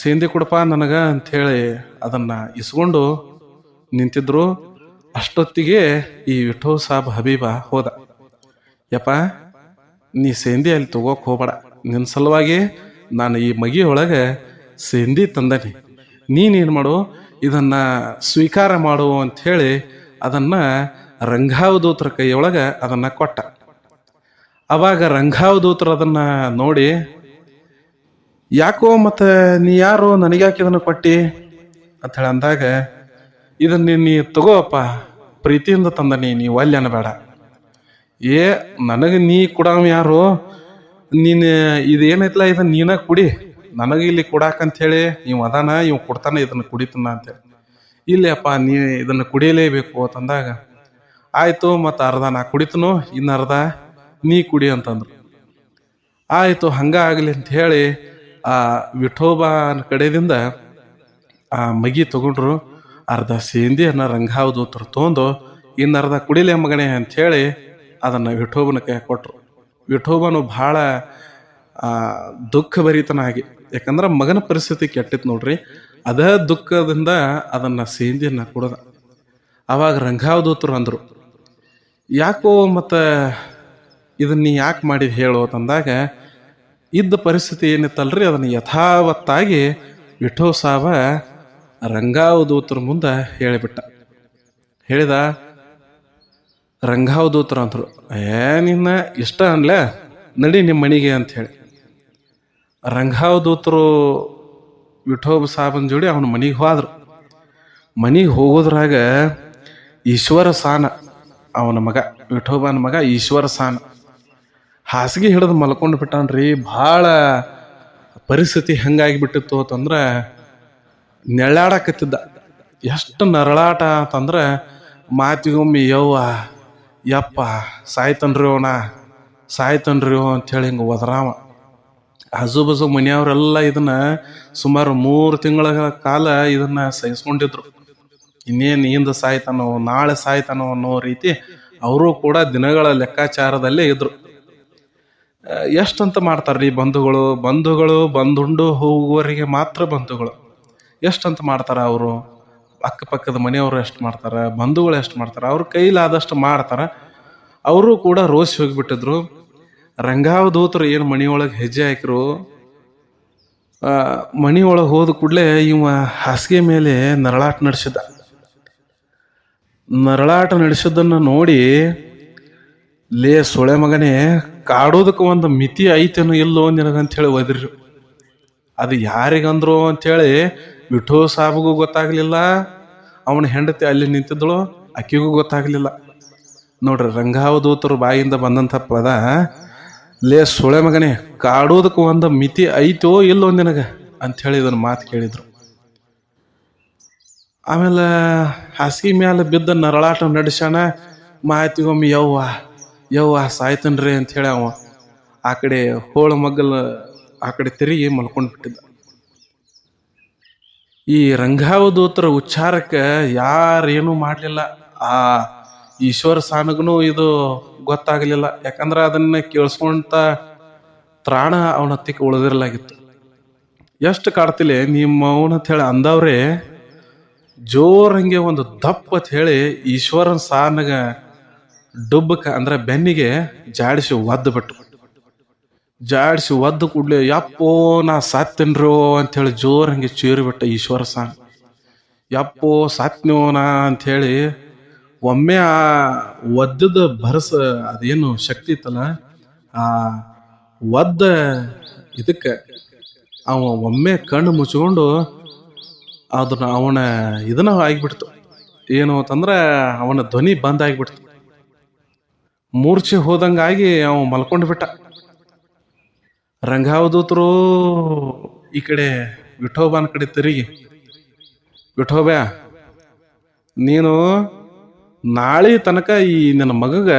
ಸೇಂದಿ ಕೊಡಪ್ಪ ನನಗ ಅಂಥೇಳಿ ಅದನ್ನು ಇಸ್ಕೊಂಡು ನಿಂತಿದ್ರು, ಅಷ್ಟೊತ್ತಿಗೆ ಈ ವಿಠೋ ಸಾಬ್ ಹಬೀಬ ಹೋದ. ಯಪ್ಪ, ನೀ ಸೇಂದಿ ಅಲ್ಲಿ ತಗೋಕ್ ಹೋಗ್ಬೇಡ. ನಿನ್ನ ಸಲುವಾಗಿ ನಾನು ಈ ಮಗಿ ಒಳಗೆ ಸೇಂದಿ ತಂದನಿ. ನೀನೇನು ಮಾಡು, ಇದನ್ನು ಸ್ವೀಕಾರ ಮಾಡು ಅಂಥೇಳಿ ಅದನ್ನು ರಂಗಾವಧೂತರ ಕೈಯೊಳಗೆ ಅದನ್ನು ಕೊಟ್ಟ. ಅವಾಗ ರಂಗಾವಧೂತರು ಅದನ್ನು ನೋಡಿ, ಯಾಕೋ ಮತ್ತು ನೀ ಯಾರು ನನಗ್ಯಾಕೆ ಇದನ್ನು ಕೊಟ್ಟಿ? ಅಂತ ಹೇಳಿ ಅಂದಾಗ ಇದನ್ನ ನೀ ತಗೋಪ್ಪ, ಪ್ರೀತಿಯಿಂದ ತಂದನಿ ನೀ ಒಲ್ಲೆ ಅನ್ಬೇಡ. ಏ, ನನಗೆ ನೀ ಕೊಡವ ಯಾರು? ನೀನು ಇದೇನೈತಲ್ಲ ಇದನ್ನ ನೀನ ಕುಡಿ. ನನಗೆ ಇಲ್ಲಿ ಕೊಡಾಕಂತ ಹೇಳಿ ಇವ್ ಅದಾನ, ಇವ್ ಕೊಡ್ತಾನ, ಇದನ್ನ ಕುಡಿತನ ಅಂತೇಳಿ ಇಲ್ಲಿ ಅಪ್ಪ ನೀ ಇದನ್ನ ಕುಡಿಯಲೇಬೇಕು ಅಂತಂದಾಗ. ಆಯ್ತು, ಮತ್ತು ಅರ್ಧ ನಾ ಕುಡಿತನು, ಇನ್ನು ಅರ್ಧ ನೀ ಕುಡಿ ಅಂತಂದ್ರು. ಆಯಿತು, ಹಂಗ ಆಗಲಿ ಅಂತ ಹೇಳಿ ಆ ವಿಠೋಬಾನ ಕಡೆದಿಂದ ಆ ಮಗಿ ತಗೊಂಡ್ರು. ಅರ್ಧ ಸೇಂದಿಯನ್ನ ರಂಗಾವಧೂತರು ತೊಗೊಂಡು ಇನ್ನು ಅರ್ಧ ಕುಡಿಲೆ ಮಗನೇ ಅಂಥೇಳಿ ಅದನ್ನು ವಿಠೋಬನ ಕೈ ಕೊಟ್ಟರು ವಿಠೋಬನು ಭಾಳ ದುಃಖಭರಿತನಾಗಿ ಯಾಕಂದ್ರೆ ಮಗನ ಪರಿಸ್ಥಿತಿ ಕೆಟ್ಟಿತ್ತು ನೋಡ್ರಿ, ಅದ ದುಃಖದಿಂದ ಅದನ್ನು ಸೇಂದಿಯನ್ನ ಕೊಡದ. ಅವಾಗ ರಂಗಾವಧೂತರು ಅಂದರು, ಯಾಕೋ ಮತ್ತು ಇದನ್ನ ನೀ ಯಾಕೆ ಮಾಡಿದ ಹೇಳು? ಅಂತಂದಾಗ, ಇದ್ದ ಪರಿಸ್ಥಿತಿ ಏನಿತ್ತಲ್ರಿ, ಅದನ್ನು ಯಥಾವತ್ತಾಗಿ ವಿಠೋ ಸಾಬ ರಂಗಾವಧೂತರ ಮುಂದೆ ಹೇಳಿಬಿಟ್ಟ. ಹೇಳಿದ, ರಂಗಾವಧೂತರ ಅಂದರು, ಏ, ನಿನ್ನ ಇಷ್ಟ ಅನ್ಲ? ನಡಿ ನಿಮ್ಮ ಮನೆಗೆ ಅಂತ ಹೇಳಿ. ರಂಗಾವಧೂತರು ವಿಠೋಬ ಸಾಬನ್ ಜೋಡಿ ಅವನ ಮನೆಗೆ ಹೋದ್ರು. ಮನೆಗೆ ಹೋಗೋದ್ರಾಗ ಈಶ್ವರ ಸಾನ, ಅವನ ಮಗ, ವಿಠೋಬನ ಮಗ ಈಶ್ವರ ಸಾನ. ಹಾಸಿಗೆ ಹಿಡಿದು ಮಲ್ಕೊಂಡು ಬಿಟ್ಟಾನ್ರಿ, ಭಾಳ ಪರಿಸ್ಥಿತಿ ಹೆಂಗಾಗಿ ಬಿಟ್ಟಿತ್ತು ಅಂತಂದ್ರೆ ನೆಳ್ಳಾಡಕತ್ತಿದ್ದ. ಎಷ್ಟು ನರಳಾಟ ಅಂತಂದ್ರೆ, ಮಾತಿಗೊಮ್ಮೆ ಯವ್ವ, ಯಪ್ಪ, ಸಾಯ್ತನ್ರಿ ಅವನ, ಸಾಯ್ತನ್ರಿ ಅವ ಅಂಥೇಳಿ ಹಿಂಗೆ ಒದರಾವ. ಆಜು ಬಾಜು ಮನೆಯವರೆಲ್ಲ ಇದನ್ನ ಸುಮಾರು ಮೂರು ತಿಂಗಳ ಕಾಲ ಇದನ್ನ ಸಹಿಸ್ಕೊಂಡಿದ್ರು. ಇನ್ನೇನು ಹಿಂದ ಸಾಯ್ತಾನೋ, ನಾಳೆ ಸಾಯ್ತಾನೋ ಅನ್ನೋ ರೀತಿ ಅವರು ಕೂಡ ದಿನಗಳ ಲೆಕ್ಕಾಚಾರದಲ್ಲೇ ಇದ್ರು. ಎಷ್ಟಂತ ಮಾಡ್ತಾರ್ರಿ ಬಂಧುಗಳು? ಬಂಧುಗಳು ಬಂದುಂಡು ಹೋಗುವವರಿಗೆ ಮಾತ್ರ ಬಂಧುಗಳು. ಎಷ್ಟಂತ ಮಾಡ್ತಾರೆ ಅವರು? ಅಕ್ಕಪಕ್ಕದ ಮನೆಯವರು ಎಷ್ಟು ಮಾಡ್ತಾರೆ? ಬಂಧುಗಳು ಎಷ್ಟು ಮಾಡ್ತಾರೆ? ಅವ್ರ ಕೈಲಾದಷ್ಟು ಮಾಡ್ತಾರೆ. ಅವರು ಕೂಡ ರೋಸಿ ಹೋಗಿಬಿಟ್ಟಿದ್ರು. ರಂಗಾವಧೂತರು ಏನು ಮನೆಯೊಳಗೆ ಹೆಜ್ಜೆ ಹಾಕಿರು ಮನೆಯೊಳಗೆ ಹೋದ ಕೂಡಲೇ ಇವ ಹಾಸಿಗೆ ಮೇಲೆ ನರಳಾಟ ನಡೆಸಿದ್ದ. ನರಳಾಟ ನಡೆಸಿದ್ದನ್ನು ನೋಡಿ, ಲೇ ಸೊಳೆ ಮಗನೇ, ಕಾಡೋದಕ್ಕೆ ಒಂದು ಮಿತಿ ಐತೇನೋ ಇಲ್ಲೋ ನಿನಗಂತ ಹೇಳಿ ಒದ್ರಿ ಅದು ಯಾರಿಗಂದ್ರು ಅಂಥೇಳಿ ವಿಠೋ ಸಾಬ್ಗೂ ಗೊತ್ತಾಗ್ಲಿಲ್ಲ. ಅವನ ಹೆಂಡತಿ ಅಲ್ಲಿ ನಿಂತಿದ್ದಳು ಅಕ್ಕಿಗೂ ಗೊತ್ತಾಗ್ಲಿಲ್ಲ. ನೋಡ್ರಿ, ರಂಗಾವಧೂತರು ಬಾಯಿಂದ ಬಂದಂಥ ಪದ, ಲೇ ಸುಳೆ ಮಗನೇ, ಕಾಡೋದಕ್ಕೆ ಒಂದು ಮಿತಿ ಐತೋ ಇಲ್ಲೋ ನಿನಗೆ? ಅಂಥೇಳಿ ಇದನ್ನ ಮಾತು ಕೇಳಿದ್ರು. ಆಮೇಲೆ ಹಾಸಿಗೆ ಮ್ಯಾಲೆ ಬಿದ್ದ ನರಳಾಟ ನಡೆಸೋಣ ಮಾತಿಗೊಮ್ಮೆ ಯವ್ವ ಯವ್ವ ಸಾಯ್ತನ್ರಿ ಅಂಥೇಳಿ ಅವ. ಆ ಕಡೆ ಹೋಳ ಮಗ್ಗಲು, ಆ ಕಡೆ ತಿರುಗಿ ಮಲ್ಕೊಂಡು ಬಿಟ್ಟಿದ್ದ ಈ ರಂಗಾವಧೂತರ ಉಚ್ಚಾರಕ್ಕೆ ಯಾರೇನು ಮಾಡಲಿಲ್ಲ. ಆ ಈಶ್ವರ ಸಾನಗೂ ಇದು ಗೊತ್ತಾಗಲಿಲ್ಲ. ಯಾಕಂದ್ರೆ ಅದನ್ನ ಕೇಳಿಸ್ಕೊಂತ ತ್ರಾಣ ಅವನ ಹತ್ತಿಕ್ಕೆ ಉಳಿದಿರಲಾಗಿತ್ತು. ಎಷ್ಟು ಕಾಡ್ತಿಲ್ಲ ನಿಮ್ಮ ಅಂತ ಹೇಳಿ ಅಂದವ್ರೆ ಜೋರಂಗೆ ಒಂದು ದಪ್ಪ ಅಂತ ಹೇಳಿ ಈಶ್ವರನ ಸಾನಗ ಡುಬ್ಬಕ ಅಂದ್ರೆ ಬೆನ್ನಿಗೆ ಜಾಡಿಸಿ ಒದ್ದು ಬಿಟ್ಟು ಜಾಡಿಸಿ ಒದ್ದು ಕೂಡ್ಲಿ, ಯಪ್ಪೋ, ನಾ ಸಾತ್ತೇನ್ರೋ ಅಂಥೇಳಿ ಜೋರ್ ಹಂಗೆ ಚೀರಿಬಿಟ್ಟ ಈಶ್ವರ ಸ್ವಾಮಿ. ಯಪ್ಪೋ ನಾ ಅಂಥೇಳಿ ಒಮ್ಮೆ ಆ ಒದ್ದದ ಭರಸ, ಅದೇನು ಶಕ್ತಿ ಇತ್ತಲ್ಲ, ಆ ಒದ್ದ ಇದಕ್ಕೆ ಅವ ಒಮ್ಮೆ ಕಣ್ಣು ಮುಚ್ಕೊಂಡು ಅದನ್ನ ಅವನ ಇದನ್ನ ಆಗಿಬಿಡ್ತು. ಏನು ಅಂತಂದ್ರೆ ಅವನ ಧ್ವನಿ ಬಂದ್ ಆಗಿಬಿಡ್ತು. ಮೂರ್ಛೆ ಹೋದಂಗಾಗಿ ಅವ ಮಲ್ಕೊಂಡು ಬಿಟ್ಟ. ರಂಗಾವಧೂತರು ಈ ಕಡೆ ವಿಠೋಬನ ಕಡೆ ತಿರುಗಿ. ವಿಠೋಬ, ನೀನು ನಾಳೆ ತನಕ ಈ ನನ್ನ ಮಗಗ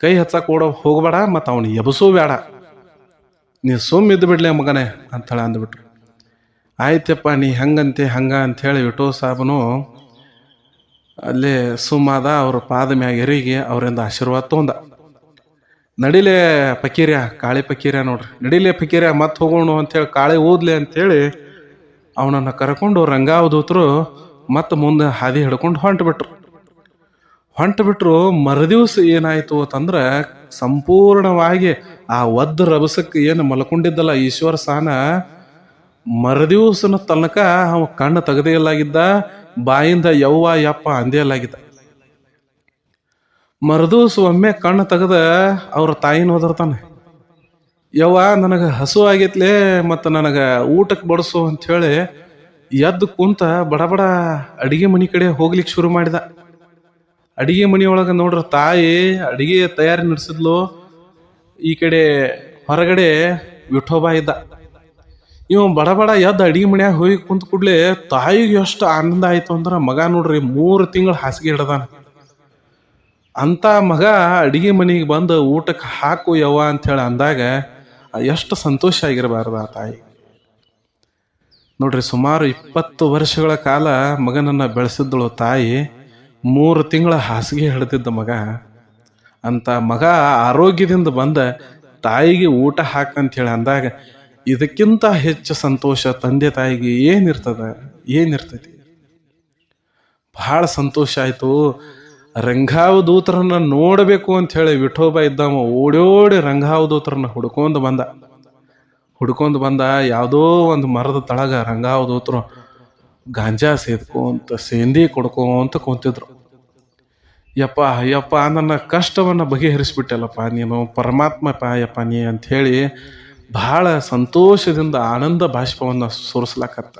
ಕೈ ಹಚ್ಚಕ್ಕೆ ಕೂಡ ಹೋಗಬೇಡ ಮತ್ತು ಅವನು ಎಬಸೂ ಬೇಡ ನೀ ಸುಮ್ಮ ಇದ್ದು ಮಗನೆ ಮಗನೇ ಅಂಥೇಳಿ ಅಂದ್ಬಿಟ್ರು. ಆಯ್ತಪ್ಪ, ನೀ ಹಂಗಂತೆ, ಹಂಗ ಅಂಥೇಳಿ ವಿಠೋ ಸಾಬನು ಅಲ್ಲೇ ಸುಮ್ಮಾದ ಅವ್ರ ಪಾದ ಮ್ಯಾಗ ಎರಿಗೆ ಅವರಿಂದ ಆಶೀರ್ವಾದ ತೊಂದ. ನಡಿಲೆ ಪಕೀರ್ಯ, ಕಾಳಿ ಪಕೀರ್ಯ ನೋಡ್ರಿ. ನಡಿಲೆ ಪಕೀರ್ಯ ಮತ್ತೆ ಹೋಗೋಣ ಅಂತೇಳಿ ಕಾಳಿ ಓದ್ಲಿ ಅಂತೇಳಿ ಅವನನ್ನು ಕರ್ಕೊಂಡು ರಂಗಾವಧೂತರು ಮತ್ತೆ ಮುಂದೆ ಹಾದಿ ಹಿಡ್ಕೊಂಡು ಹೊಂಟ್ಬಿಟ್ರು. ಹೊಂಟು ಬಿಟ್ರು ಮರುದಿವ್ಸ ಏನಾಯ್ತು ಅಂತಂದ್ರೆ ಸಂಪೂರ್ಣವಾಗಿ ಆ ಒದ್ದು ರಭಸಕ್ಕೆ ಏನು ಮಲ್ಕೊಂಡಿದ್ದಲ್ಲ ಈಶ್ವರ ಸಾನ, ಮರುದಿವ್ಸನ ತನಕ ಅವ ಕಣ್ಣು ತೆಗೆದೇ ಇಲ್ಲಾಗಿದ್ದ, ಬಾಯಿಂದ ಯವ್ವ, ಯಪ್ಪ ಅಂದೇ ಇಲ್ಲಾಗಿದ್ದ. ಮರುದಿವ್ಸ ಒಮ್ಮೆ ಕಣ್ಣು ತೆಗೆದ ಅವ್ರ ತಾಯಿನ ಓದಿರ್ತಾನೆ ಯವ್ವ, ನನಗೆ ಹಸು ಆಗೈತ್ಲೆ, ಮತ್ತು ನನಗೆ ಊಟಕ್ಕೆ ಬಡಿಸು ಅಂಥೇಳಿ ಎದ್ದು ಕುಂತ ಬಡ ಬಡ ಅಡಿಗೆ ಮನೆ ಕಡೆ ಹೋಗ್ಲಿಕ್ಕೆ ಶುರು ಮಾಡಿದ. ಅಡಿಗೆ ಮನೆಯೊಳಗೆ ನೋಡ್ರ ತಾಯಿ ಅಡಿಗೆ ತಯಾರಿ ನಡೆಸಿದ್ಲು. ಈ ಕಡೆ ಹೊರಗಡೆ ವಿಠೋಬ ಇದ್ದ. ಇವ ಬಡ ಬಡ ಎದ್ದು ಅಡಿಗೆ ಮನ್ಯಾಗ ಹೋಗಿ ಕುಂತ ಕೂಡ್ಲೆ ತಾಯಿಗೆ ಎಷ್ಟು ಆನಂದ ಆಯ್ತು ಅಂದ್ರೆ ಮಗ ನೋಡ್ರಿ ಮೂರು ತಿಂಗಳು ಹಾಸಿಗೆ ಹಿಡ್ದಾನ. ಅಂತ ಮಗ ಅಡಿಗೆ ಮನೆಗೆ ಬಂದು ಊಟಕ್ಕೆ ಹಾಕು ಯವ್ವ ಅಂಥೇಳಿ ಅಂದಾಗ, ಎಷ್ಟು ಸಂತೋಷ ಆಗಿರಬಾರ್ದು ಆ ತಾಯಿ. ನೋಡ್ರಿ, ಸುಮಾರು ಇಪ್ಪತ್ತು ವರ್ಷಗಳ ಕಾಲ ಮಗನನ್ನು ಬೆಳೆಸಿದ್ದಳು ತಾಯಿ. ಮೂರು ತಿಂಗಳ ಹಾಸಿಗೆ ಹಿಡಿದಿದ್ದ ಮಗ. ಅಂತ ಮಗ ಆರೋಗ್ಯದಿಂದ ಬಂದ ತಾಯಿಗೆ ಊಟ ಹಾಕಂತೇಳಿ ಅಂದಾಗ, ಇದಕ್ಕಿಂತ ಹೆಚ್ಚು ಸಂತೋಷ ತಂದೆ ತಾಯಿಗೆ ಏನಿರ್ತದ? ಏನಿರ್ತೈತಿ? ಬಹಳ ಸಂತೋಷ ಆಯಿತು. ರಂಗಾವಧೂತರನ್ನ ನೋಡಬೇಕು ಅಂತ ಹೇಳಿ ವಿಠೋಬ ಇದ್ದಾವ ಓಡೋಡಿ ರಂಗಾವಧೂತರನ್ನ ಹುಡ್ಕೊಂಡು ಬಂದ. ಹುಡ್ಕೊಂಡು ಬಂದ ಯಾವುದೋ ಒಂದು ಮರದ ತಳಗ ರಂಗಾವಧೂತರು ಗಾಂಜಾ ಸೇದ್ಕೊಂತ, ಸೇಂದಿ ಕೊಡ್ಕೊಂತ ಕುಂತಿದ್ರು. ಯಪ್ಪ ಯಪ್ಪ, ನನ್ನ ಕಷ್ಟವನ್ನು ಬಗೆಹರಿಸ್ಬಿಟ್ಟಲ್ಲಪ್ಪ, ನೀನು ಪರಮಾತ್ಮ ಯಪ್ಪ ನೀ ಅಂಥೇಳಿ ಬಹಳ ಸಂತೋಷದಿಂದ ಆನಂದ ಬಾಷ್ಪವನ್ನು ಸುರಿಸ್ಲಾಕತ್ತ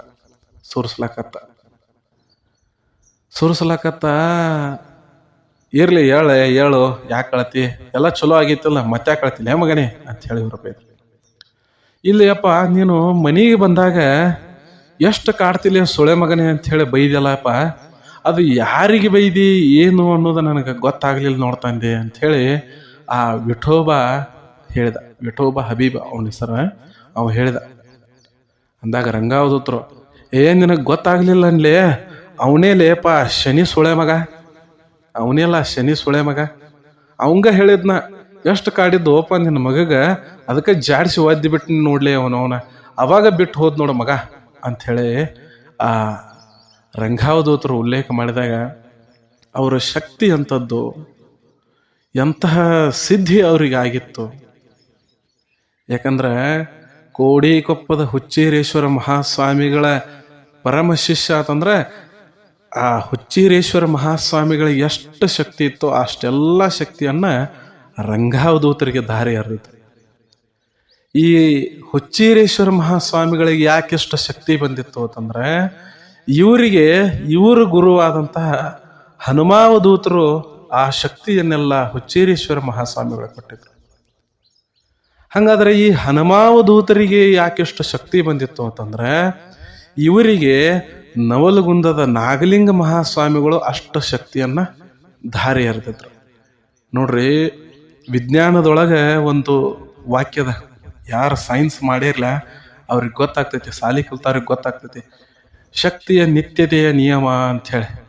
ಸುರಿಸ್ಲಾಕತ್ತ. ಸುರಿಸ್ಲಾಕತ್ತ ಇರ್ಲಿ, ಹೇಳ, ಹೇಳು, ಯಾಕೆ ಕಳತಿ? ಎಲ್ಲ ಚಲೋ ಆಗಿತ್ತಲ್ಲ, ಮತ್ತೆ ಕಳತಿಲ್ಲ ಮಗನೇ? ಅಂತ ಹೇಳಿ ಬರಬೇಕು ಇಲ್ಲಿ ಅಪ್ಪ, ನೀನು ಮನೆಗೆ ಬಂದಾಗ ಎಷ್ಟು ಕಾಡ್ತಿಲ್ಲ ಸೊಳೆ ಮಗನೆ ಅಂತ ಹೇಳಿ ಬೈದಲ್ಲಪ್ಪ ಅದು ಯಾರಿಗೆ ಬೈದಿ, ಏನು ಅನ್ನೋದು ನನಗೆ ಗೊತ್ತಾಗ್ಲಿಲ್ಲ ನೋಡ್ತಂದೆ ಅಂಥೇಳಿ ಆ ವಿಠೋಬ ಹೇಳಿದ. ವಿಠೋಬ ಹಬೀಬ ಅವನ ಹೆಸರು, ಅವ ಹೇಳಿದ. ಅಂದಾಗ ರಂಗಾವದತ್ರು ಏ ನಿನಗೆ ಗೊತ್ತಾಗ್ಲಿಲ್ಲ ಅನ್ಲೇ? ಅವನೇ ಲೇಪ ಶನಿ ಸೊಳೆ ಮಗ? ಅವನೇಲ್ಲ ಶನಿ ಸುಳೆ ಮಗ. ಅವಂಗ ಹೇಳಿದ್ನ, ಎಷ್ಟು ಕಾಡಿದ್ದು ಓಪ ನಿನ್ನ ಮಗಗ? ಅದಕ್ಕೆ ಜಾಡಿಸಿ ಒದ್ದಿ ಬಿಟ್ಟು ನೋಡ್ಲಿ ಅವನವನ ಅವಾಗ ಬಿಟ್ಟು ಹೋದ್ ನೋಡು ಮಗ ಅಂಥೇಳಿ ಆ ರಂಗಾವಧೂತರು ಉಲ್ಲೇಖ ಮಾಡಿದಾಗ, ಅವರ ಶಕ್ತಿ ಅಂಥದ್ದು ಎಂತಹ ಸಿದ್ಧಿ ಅವರಿಗಾಗಿತ್ತು. ಯಾಕಂದ್ರೆ ಕೋಡಿಕೊಪ್ಪದ ಹುಚ್ಚೇರೇಶ್ವರ ಮಹಾಸ್ವಾಮಿಗಳ ಪರಮ ಶಿಷ್ಯ ಆತಂದ್ರೆ ಆ ಹುಚ್ಚೀರೇಶ್ವರ ಮಹಾಸ್ವಾಮಿಗಳಿಗೆ ಎಷ್ಟು ಶಕ್ತಿ ಇತ್ತೋ ಅಷ್ಟೆಲ್ಲ ಶಕ್ತಿಯನ್ನ ರಂಗಾವಧೂತರಿಗೆ ದಾರಿ ಹರಿದಿತ್ತು. ಈ ಹುಚ್ಚೀರೇಶ್ವರ ಮಹಾಸ್ವಾಮಿಗಳಿಗೆ ಯಾಕೆಷ್ಟು ಶಕ್ತಿ ಬಂದಿತ್ತು ಅಂತಂದ್ರೆ, ಇವರಿಗೆ ಇವರು ಗುರುವಾದಂತಹ ಹನುಮಾವಧೂತರು ಆ ಶಕ್ತಿಯನ್ನೆಲ್ಲ ಹುಚ್ಚೀರೇಶ್ವರ ಮಹಾಸ್ವಾಮಿಗಳು ಕೊಟ್ಟಿದ್ರು. ಹಾಗಾದ್ರೆ ಈ ಹನುಮಾವಧೂತರಿಗೆ ಯಾಕೆಷ್ಟು ಶಕ್ತಿ ಬಂದಿತ್ತು ಅಂತಂದ್ರೆ, ಇವರಿಗೆ ನವಲಗುಂದದ ನಾಗಲಿಂಗ ಮಹಾಸ್ವಾಮಿಗಳು ಅಷ್ಟು ಶಕ್ತಿಯನ್ನ ಧಾರೆ ಎರೆದಿದ್ರು. ನೋಡ್ರಿ, ವಿಜ್ಞಾನದೊಳಗೆ ಒಂದು ವಾಕ್ಯದ ಯಾರು ಸೈನ್ಸ್ ಮಾಡಿರ್ಲ, ಅವ್ರಿಗೆ ಗೊತ್ತಾಗ್ತೈತಿ, ಸಾಲಿ ಕಲ್ತವ್ರಿಗೆ ಗೊತ್ತಾಗ್ತೈತಿ. ಶಕ್ತಿಯ ನಿತ್ಯತೆಯ ನಿಯಮ ಅಂಥೇಳಿ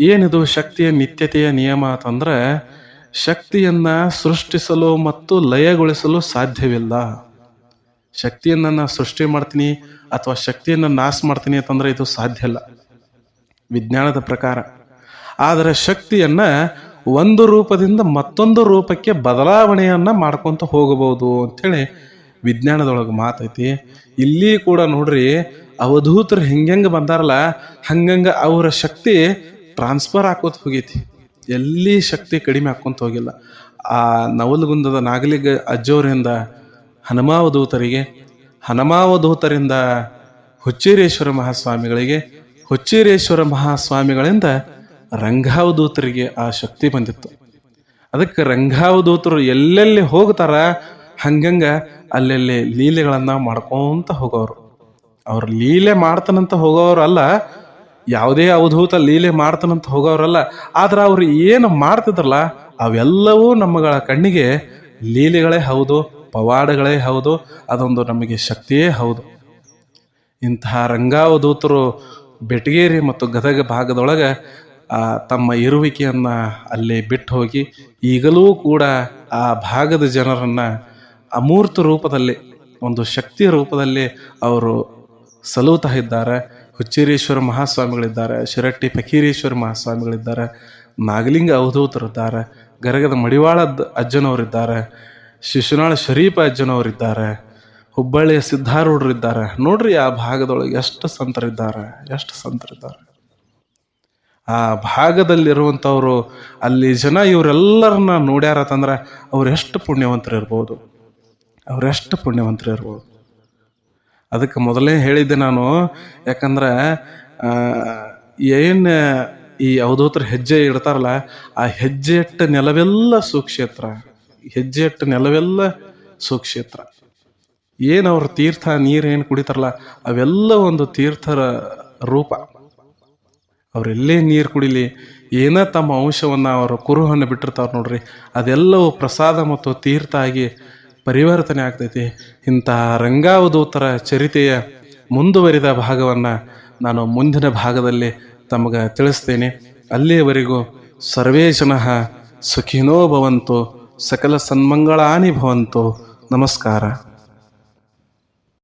ಏನಿದು ಶಕ್ತಿಯ ನಿತ್ಯತೆಯ ನಿಯಮ ಅಂತಂದ್ರೆ, ಶಕ್ತಿಯನ್ನ ಸೃಷ್ಟಿಸಲು ಮತ್ತು ಲಯಗೊಳಿಸಲು ಸಾಧ್ಯವಿಲ್ಲ. ಶಕ್ತಿಯನ್ನು ನಾನು ಸೃಷ್ಟಿ ಮಾಡ್ತೀನಿ ಅಥವಾ ಶಕ್ತಿಯನ್ನು ನಾಶ ಮಾಡ್ತೀನಿ ಅಂತಂದ್ರೆ ಇದು ಸಾಧ್ಯ ಇಲ್ಲ. ವಿಜ್ಞಾನದ ಪ್ರಕಾರ. ಆದರೆ ಶಕ್ತಿಯನ್ನ ಒಂದು ರೂಪದಿಂದ ಮತ್ತೊಂದು ರೂಪಕ್ಕೆ ಬದಲಾವಣೆಯನ್ನ ಮಾಡ್ಕೊಂತ ಹೋಗಬಹುದು ಅಂಥೇಳಿ ವಿಜ್ಞಾನದೊಳಗೆ ಮಾತೈತಿ ಇಲ್ಲಿ ಕೂಡ ನೋಡ್ರಿ ಅವಧೂತರು ಹೆಂಗೆಂಗೆ ಬಂದಾರಲ್ಲ, ಹಂಗಂಗ ಅವರ ಶಕ್ತಿ ಟ್ರಾನ್ಸ್ಫರ್ ಹಾಕೋತ ಹೋಗೈತಿ. ಎಲ್ಲಿ ಶಕ್ತಿ ಕಡಿಮೆ ಹಾಕ್ಕೊಂತ ಹೋಗಿಲ್ಲ. ಆ ನವಲಗುಂದದ ನಾಗಲಿಗ ಅಜ್ಜೋರಿಂದ ಹನುಮಾವಧೂತರಿಗೆ, ಹನುಮಾವಧೂತರಿಂದ ಹುಚ್ಚೀರೇಶ್ವರ ಮಹಾಸ್ವಾಮಿಗಳಿಗೆ, ಹುಚ್ಚೀರೇಶ್ವರ ಮಹಾಸ್ವಾಮಿಗಳಿಂದ ರಂಗಾವಧೂತರಿಗೆ ಆ ಶಕ್ತಿ ಬಂದಿತ್ತು. ಅದಕ್ಕೆ ರಂಗಾವಧೂತರು ಎಲ್ಲೆಲ್ಲಿ ಹೋಗ್ತಾರ, ಹಂಗಂಗ ಅಲ್ಲೆಲ್ಲಿ ಲೀಲೆಗಳನ್ನ ಮಾಡ್ಕೊಂತ ಹೋಗೋರು. ಅವ್ರು ಲೀಲೆ ಮಾಡ್ತಾನಂತ ಹೋಗೋರು ಅಲ್ಲ, ಯಾವುದೇ ಅವಧೂತ ಲೀಲೆ ಮಾಡ್ತಾನಂತ ಹೋಗೋರಲ್ಲ ಆದ್ರೆ ಅವ್ರು ಏನು ಮಾಡ್ತಿದ್ರಲ್ಲ, ಅವೆಲ್ಲವೂ ನಮ್ಮಗಳ ಕಣ್ಣಿಗೆ ಲೀಲೆಗಳೇ ಹೌದು ಪವಾಡಗಳೇ ಹೌದು, ಅದೊಂದು ನಮಗೆ ಶಕ್ತಿಯೇ ಹೌದು. ಇಂತಹ ರಂಗಾವಧೂತರು ಬೆಟಗೇರಿ ಮತ್ತು ಗದಗ ಭಾಗದೊಳಗೆ ತಮ್ಮ ಇರುವಿಕೆಯನ್ನು ಅಲ್ಲಿ ಬಿಟ್ಟು ಹೋಗಿ, ಈಗಲೂ ಕೂಡ ಆ ಭಾಗದ ಜನರನ್ನು ಅಮೂರ್ತ ರೂಪದಲ್ಲಿ, ಒಂದು ಶಕ್ತಿಯ ರೂಪದಲ್ಲಿ ಅವರು ಸಲುತಾ ಇದ್ದಾರೆ. ಹುಚ್ಚೀರೇಶ್ವರ ಮಹಾಸ್ವಾಮಿಗಳಿದ್ದಾರೆ, ಶಿರಟ್ಟಿ ಫಕೀರೇಶ್ವರ ಮಹಾಸ್ವಾಮಿಗಳಿದ್ದಾರೆ, ನಾಗಲಿಂಗ ಅವಧೂತರಿದ್ದಾರೆ, ಗರಗದ ಮಡಿವಾಳದ ಅಜ್ಜನವರಿದ್ದಾರೆ. ಶಿಶುನಾಳ ಅಜ್ಜನವರಿದ್ದಾರೆ, ಹುಬ್ಬಳ್ಳಿಯ ಸಿದ್ಧಾರೂಢರಿದ್ದಾರೆ. ನೋಡ್ರಿ ಆ ಭಾಗದೊಳಗೆ ಎಷ್ಟು ಸಂತರಿದ್ದಾರೆ ಎಷ್ಟು ಸಂತರಿದ್ದಾರೆ. ಆ ಭಾಗದಲ್ಲಿರುವಂಥವ್ರು, ಅಲ್ಲಿ ಜನ ಇವರೆಲ್ಲರನ್ನ ನೋಡ್ಯಾರತಂದ್ರೆ ಅವ್ರು ಎಷ್ಟು ಪುಣ್ಯವಂತರು ಇರ್ಬೋದು ಅವರೆಷ್ಟು ಪುಣ್ಯವಂತರು ಇರ್ಬೋದು ಅದಕ್ಕೆ ಮೊದಲೇ ಹೇಳಿದ್ದೆ ನಾನು, ಯಾಕಂದ್ರೆ ಏನು ಈ ಅವಧೂತರ ಹೆಜ್ಜೆ ಇಡ್ತಾರಲ್ಲ, ಆ ಹೆಜ್ಜೆ ಇಟ್ಟ ನೆಲವೆಲ್ಲ ಸುಕ್ಷೇತ್ರ. ಹೆಜ್ಜೆ ಇಟ್ಟ ನೆಲವೆಲ್ಲ ಸುಕ್ಷೇತ್ರ. ಏನು ಅವ್ರ ತೀರ್ಥ ನೀರು ಏನು ಕುಡಿತಾರಲ್ಲ, ಅವೆಲ್ಲ ಒಂದು ತೀರ್ಥರ ರೂಪ. ಅವರೆಲ್ಲೇ ನೀರು ಕುಡಿಲಿ, ಏನ ತಮ್ಮ ಅಂಶವನ್ನು ಅವರು ಕುರುಹನ್ನು ಬಿಟ್ಟಿರ್ತಾವ್ರು ನೋಡ್ರಿ, ಅದೆಲ್ಲವೂ ಪ್ರಸಾದ ಮತ್ತು ತೀರ್ಥ ಆಗಿ ಪರಿವರ್ತನೆ ಆಗ್ತೈತಿ. ಇಂತಹ ರಂಗಾವಧೂತರ ಚರಿತೆಯ ಮುಂದುವರಿದ ಭಾಗವನ್ನು ನಾನು ಮುಂದಿನ ಭಾಗದಲ್ಲಿ ತಮಗೆ ತಿಳಿಸ್ತೇನೆ. ಅಲ್ಲಿಯವರೆಗೂ ಸರ್ವೇ ಜನ ಸುಖಿನೋ ಭವಂತು. सकल सन्मङ्गलानि भवन्तु। नमस्कारः।